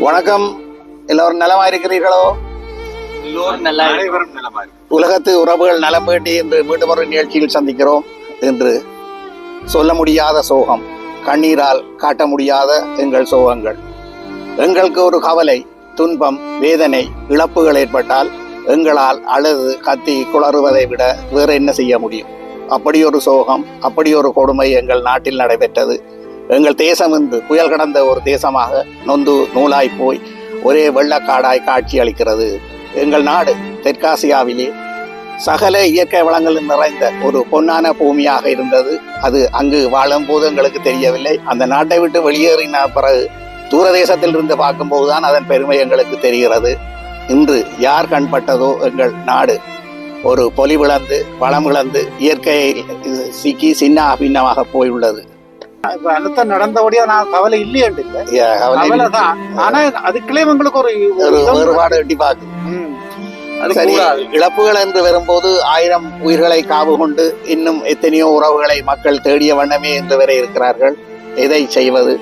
வணக்கம். எல்லோரும் நலமா இருக்கிறீர்களோ. உலகத்து உறவுகள் நலம் வேண்டி என்று மீண்டும் ஒரு நிகழ்ச்சியில் சந்திக்கிறோம். என்று சொல்ல முடியாத சோகம் கண்ணீரால் காட்ட முடியாத எங்கள் சோகங்கள். எங்களுக்கு ஒரு கவலை துன்பம் வேதனை இழப்புகள் ஏற்பட்டால் எங்களால் அழுது கத்தி குளறுவதை விட வேற என்ன செய்ய முடியும்? அப்படி ஒரு சோகம் அப்படி ஒரு கொடுமை எங்கள் நாட்டில் நடைபெற்றது. எங்கள் தேசம் வந்து புயல் கடந்த ஒரு தேசமாக நொந்து நூலாய் போய் ஒரே வெள்ளக்காடாய் காட்சி அளிக்கிறது. எங்கள் நாடு தெற்காசியாவிலே சகல இயற்கை வளங்கள் நிறைந்த ஒரு பொன்னான பூமியாக இருந்தது. அது அங்கு வாழும் போது எங்களுக்கு தெரியவில்லை. அந்த நாட்டை விட்டு வெளியேறின பிறகு தூரதேசத்தில் இருந்து பார்க்கும்போதுதான் அதன் பெருமை எங்களுக்கு தெரிகிறது. இன்று யார் கண்பட்டதோ எங்கள் நாடு ஒரு பொலிவிழந்து வளம் இழந்து இயற்கையை சிக்கி சின்ன அபின்னமாக போயுள்ளது. இப்ப அழுத்தம் நடந்தபடியா நான் கவலை இல்லையண்டு இல்ல. ஐயா, கவலை கவலை தான். ஆனா அதுக்குள்ளே உங்களுக்கு ஒரு வேறுபாடு எட்டி கூடாது. இழப்புகள் என்று வரும்போது ஆயிரம் உயிர்களை காவு கொண்டு இன்னும் எத்தனையோ உறவுகளை மக்கள் தேடிய வண்ணமே என்று வரை இருக்கிறார்கள். எதை செய்வது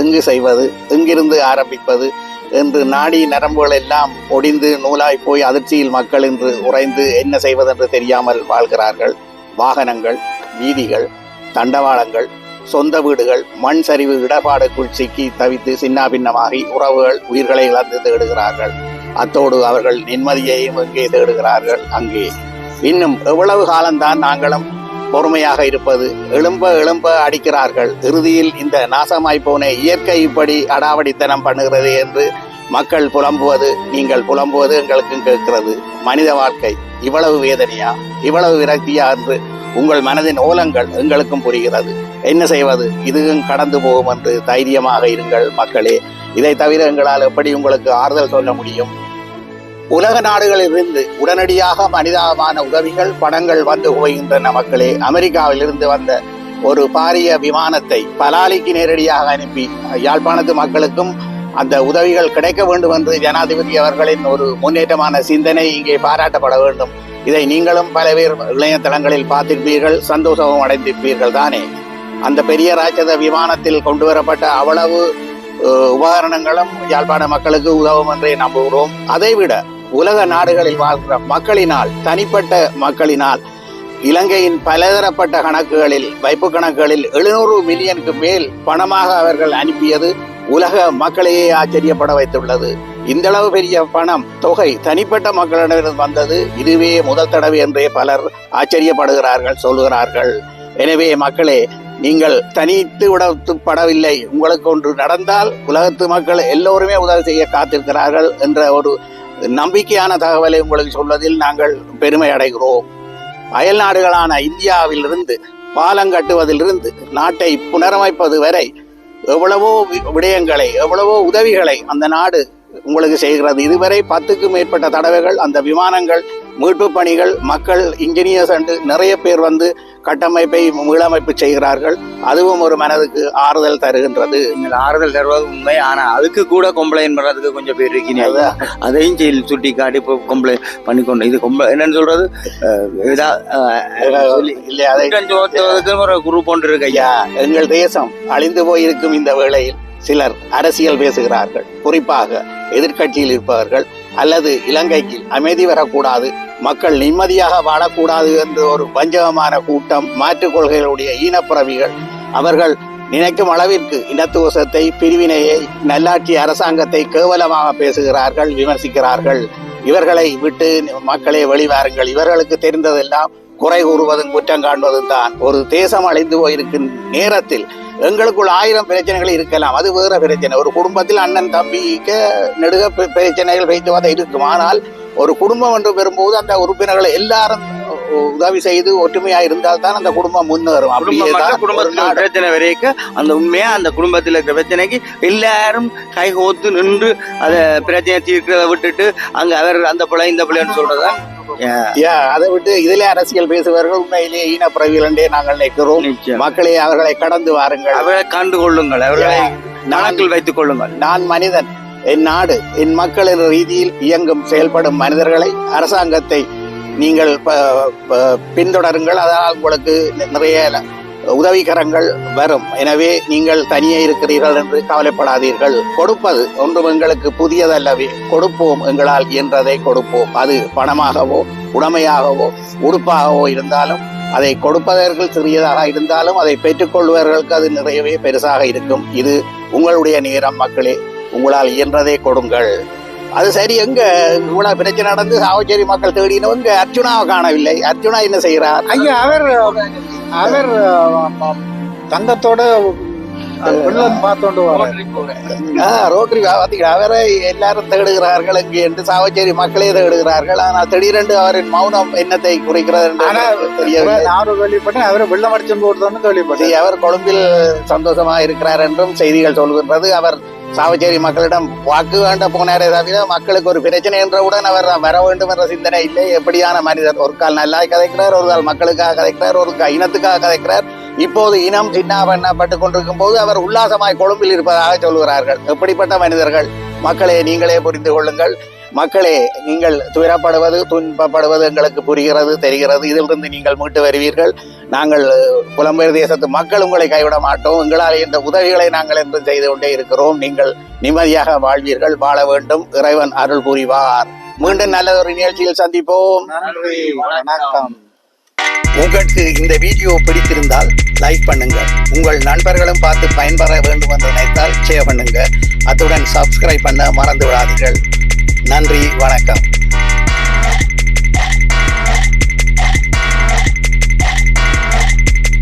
எங்கு செய்வது எங்கிருந்து ஆரம்பிப்பது என்று நாடி நரம்புகள் எல்லாம் ஒடிந்து நூலாய் போய் அதிர்ச்சியில் மக்கள் இன்று உறைந்து என்ன செய்வது என்று தெரியாமல் வாழ்கிறார்கள். வாகனங்கள் வீதிகள் தண்டவாளங்கள் சொந்த வீடுகள் மண் சரிவு இடர்பாடுக்குள் சிக்கி தவித்து சின்னாபின்னமாகி உறவுகள் உயிர்களை இழந்து தேடுகிறார்கள். அத்தோடு அவர்கள் நிம்மதியையும் எங்கே தேடுகிறார்கள்? அங்கே. இன்னும் எவ்வளவு காலம்தான் நாங்களும் பொறுமையாக இருப்பது? எழும்ப எழும்ப அடிக்கிறார்கள். இறுதியில் இந்த நாசமாய் போன இயற்கை இப்படி அடாவடித்தனம் பண்ணுகிறது என்று மக்கள் புலம்புவது நீங்கள் புலம்புவது எங்களுக்கும் கேட்கிறது. மனித வாழ்க்கை இவ்வளவு வேதனையா? இவ்வளவு விரக்தியா? என்று உங்கள் மனதின் ஓலங்கள் எங்களுக்கும் புரிகிறது. என்ன செய்வது? இதுவும் கடந்து போகும் என்று தைரியமாக இருங்கள் மக்களே. இதை தவிர எங்களால் எப்படி உங்களுக்கு ஆறுதல் சொல்ல முடியும்? உலக நாடுகளிலிருந்து உடனடியாக மனிதாபமான உதவிகள் பணங்கள் வந்து போகின்றன மக்களே. அமெரிக்காவிலிருந்து வந்த ஒரு பாரிய விமானத்தை பலாலிக்கு நேரடியாக அனுப்பி யாழ்ப்பாணத்து மக்களுக்கும் அந்த உதவிகள் கிடைக்க வேண்டும் என்று ஜனாதிபதி அவர்களின் ஒரு முன்னேற்றமான சிந்தனை இங்கே பாராட்டப்பட வேண்டும். இதை நீங்களும் பல பேர் இணையதளங்களில் பார்த்திருப்பீர்கள் சந்தோஷமும் அடைந்திருப்பீர்கள் தானே அந்த பெரிய ராட்சத விமானத்தில் கொண்டு வரப்பட்ட அவ்வளவு உபகரணங்களும் யாழ்ப்பாண மக்களுக்கு உதவும் என்றே நம்புகிறோம். அதைவிட உலக நாடுகளில் வாழ்கிற மக்களினால் தனிப்பட்ட மக்களினால் இலங்கையின் பலதரப்பட்ட கணக்குகளில் வைப்பு கணக்குகளில் எழுநூறு மில்லியனுக்கு மேல் பணமாக அவர்கள் அனுப்பியது உலக மக்களையே ஆச்சரியப்பட வைத்துள்ளது. இந்த அளவு பெரிய பணம் தொகை தனிப்பட்ட மக்களிடமிருந்து வந்தது இதுவே முதல் தடவை என்றே பலர் ஆச்சரியப்படுகிறார்கள் சொல்கிறார்கள் எனவே மக்களே நீங்கள் தனித்து விடப்படவில்லை உங்களுக்கு ஒன்று நடந்தால் உலகத்து மக்கள் எல்லோருமே உதவி செய்ய காத்திருக்கிறார்கள் என்ற ஒரு நம்பிக்கையான தகவலை உங்களுக்கு சொல்வதில் நாங்கள் பெருமை அடைகிறோம். அயல் நாடுகளான இந்தியாவிலிருந்து பாலம் கட்டுவதிலிருந்து நாட்டை புனரமைப்பது வரை எவ்வளவோ வி- விடயங்களை எவ்வளவோ உதவிகளை அந்த நாடு உங்களுக்கு செய்கிறது. இதுவரை பத்துக்கும் மேற்பட்ட தடவைகள் அந்த விமானங்கள் மீட்பு பணிகள் மக்கள் இன்ஜினியர்ஸ் என்று நிறைய பேர் வந்து கட்டமைப்பை மீளமைப்பு செய்கிறார்கள். அதுவும் ஒரு மனதுக்கு ஆறுதல் தருகின்றது. ஆறுதல் தருவது உண்மை. ஆனா அதுக்கு கூட கம்ப்ளைண்ட் பண்றதுக்கு கொஞ்சம் பேர் இருக்கீங்க. அதையும் செயல் சுட்டி காட்டி இப்போ கம்ப்ளைண்ட் பண்ணிக்கொண்டு இது என்னன்னு சொல்றது? ஒரு குரூப் ஒன்று இருக்கு ஐயா. எங்கள் தேசம் அழிந்து போயிருக்கும் இந்த வேளையில் சிலர் அரசியல் பேசுகிறார்கள். குறிப்பாக எதிர்க்கட்சியில் இருப்பவர்கள் அல்லது இலங்கைக்கு அமைதி வரக்கூடாது மக்கள் நிம்மதியாக வாழக்கூடாது என்ற ஒரு வஞ்சகமான கூட்டம் மாற்றுக் கொள்கைகளுடைய ஈனப்பிறவிகள் அவர்கள் நினைக்கும் அளவிற்கு இனத்துவசத்தை பிரிவினையை நல்லாட்சி அரசாங்கத்தை கேவலமாக பேசுகிறார்கள் விமர்சிக்கிறார்கள். இவர்களை விட்டு மக்களே வெளிவாருங்கள் இவர்களுக்கு தெரிந்ததெல்லாம் குறை கூறுவதும் குற்றம் காண்பதும் தான். ஒரு தேசம் அழிந்து போயிருக்கும் நேரத்தில் எங்களுக்குள் ஆயிரம் பிரச்சனைகள் இருக்கலாம். அது வேற பிரச்சனை. ஒரு குடும்பத்தில் அண்ணன் தம்பிக்கு நெடுக பிரச்சனைகள் வைத்துவதை இருக்கும். ஆனால் ஒரு குடும்பம் என்று வரும்போது அந்த உறுப்பினர்கள் எல்லாரும் உதவி செய்து ஒற்றுமையா இருந்தால் தான் அந்த குடும்பம் முன்னேறும். குடும்பத்துல பிரச்சனை வரைக்கும் அந்த உண்மையா அந்த குடும்பத்தில் இருக்கிற பிரச்சனைக்கு எல்லாரும் கைகோத்து நின்று அதை பிரச்சனை தீர்க்கிறத விட்டுட்டு அங்க அவர் அந்த பிள்ளை இந்த பிள்ளைன்னு சொல்றதா ஏன் அதை விட்டு இதிலே அரசியல் பேசுபவர்கள் உண்மையிலேயே ஈனப்பிறவிகள் என்றே நாங்கள் நிற்கிறோம். மக்களே அவர்களை கடந்து வாருங்கள். அவர்களை கண்டு கொள்ளுங்கள். அவர்களை நான் கணக்கில் வைத்துக் கொள்ளுங்கள். நான் மனிதன். என் நாடு என் மக்கள் என்ற ரீதியில் இயங்கும் செயல்படும் மனிதர்களை அரசாங்கத்தை நீங்கள் பின்தொடருங்கள். அதனால் உங்களுக்கு நிறைய உதவிகரங்கள் வரும். எனவே நீங்கள் தனியே இருக்கிறீர்கள் என்று கவலைப்படாதீர்கள். கொடுப்பது ஒன்றும் எங்களுக்கு புதியதல்லவே. கொடுப்போம் எங்களால் இயன்றதை கொடுப்போம். அது பணமாகவோ உடமையாகவோ உடுப்பாகவோ இருந்தாலும் அதை கொடுப்பதற்கு சிறியதாக இருந்தாலும் அதை பெற்றுக்கொள்வர்களுக்கு அது நிறையவே பெருசாக இருக்கும். இது உங்களுடைய நேரம் மக்களே. உங்களால் இயன்றதை கொடுங்கள். அது சரி எங்க? இவ்வளவு பிரச்சனை நடந்து சாவச்சேரி மக்கள் தேடினவங்க அர்ஜுனாவை காணவில்லை. அர்ஜுனா என்ன செய்கிறார்? ஐயா அவர் அவர் தங்கத்தோட வெள்ளம் பார்த்தோண்டு ரோட்டரி பார்த்தீங்களா அவரை எல்லாரும் தேடுகிறார்கள் இங்கு என்று சாவச்சேரி மக்களே தேடுகிறார்கள். ஆனால் திடீரென்று அவரின் மௌனம் என்னத்தை குறிக்கிறது என்று நானும் கேள்விப்பட்டேன் அவரை வெள்ளம் அடிச்சு போடுறதுன்னு கேள்விப்பட்டேன். அவர் கொழும்பில் சந்தோஷமாக இருக்கிறார் என்றும் செய்திகள் சொல்கின்றது. அவர் சாவச்சேரி மக்களிடம் வாக்கு வேண்ட போனாரே தவிர மக்களுக்கு ஒரு பிரச்சனை என்றவுடன் அவர் வர வேண்டும் என்ற சிந்தனை இல்லை. எப்படியான மனிதர்? ஒரு கால் நல்லா கதைக்கிறார் ஒரு கால் மக்களுக்காக கதைக்கிறார் ஒரு இனத்துக்காக கதைக்கிறார். இப்போது இனம் சின்னாபண்ணப்பட்டு கொண்டிருக்கும் போது அவர் உல்லாசமாய் கொழும்பில் இருப்பதாக சொல்கிறார்கள் எப்படிப்பட்ட மனிதர்கள்? மக்களே நீங்களே புரிந்து கொள்ளுங்கள். மக்களே நீங்கள் துயரப்படுவது துன்பப்படுவது எங்களுக்கு புரிகிறது தெரிகிறது. இதிலிருந்து நீங்கள் மீட்டு வருவீர்கள். நாங்கள் புலம்பெயர் தேசத்து மக்கள் உங்களை கைவிட மாட்டோம். எங்களால் இந்த உதவிகளை நாங்கள் என்று செய்து கொண்டே இருக்கிறோம். நீங்கள் நிம்மதியாக வாழ்வீர்கள். வாழ வேண்டும். இறைவன் அருள் புரிவார். மீண்டும் நல்லதொரு நிகழ்ச்சியில் சந்திப்போம். நன்றி. வணக்கம். உங்களுக்கு இந்த வீடியோ பிடித்திருந்தால் லைக் பண்ணுங்க. உங்கள் நண்பர்களும் பார்த்து பயன்பெற வேண்டும் என்று நினைத்தால் ஷேர் பண்ணுங்க. அத்துடன் சப்ஸ்கிரைப் பண்ண மறந்து விடாதீர்கள் நன்றி. வணக்கம்.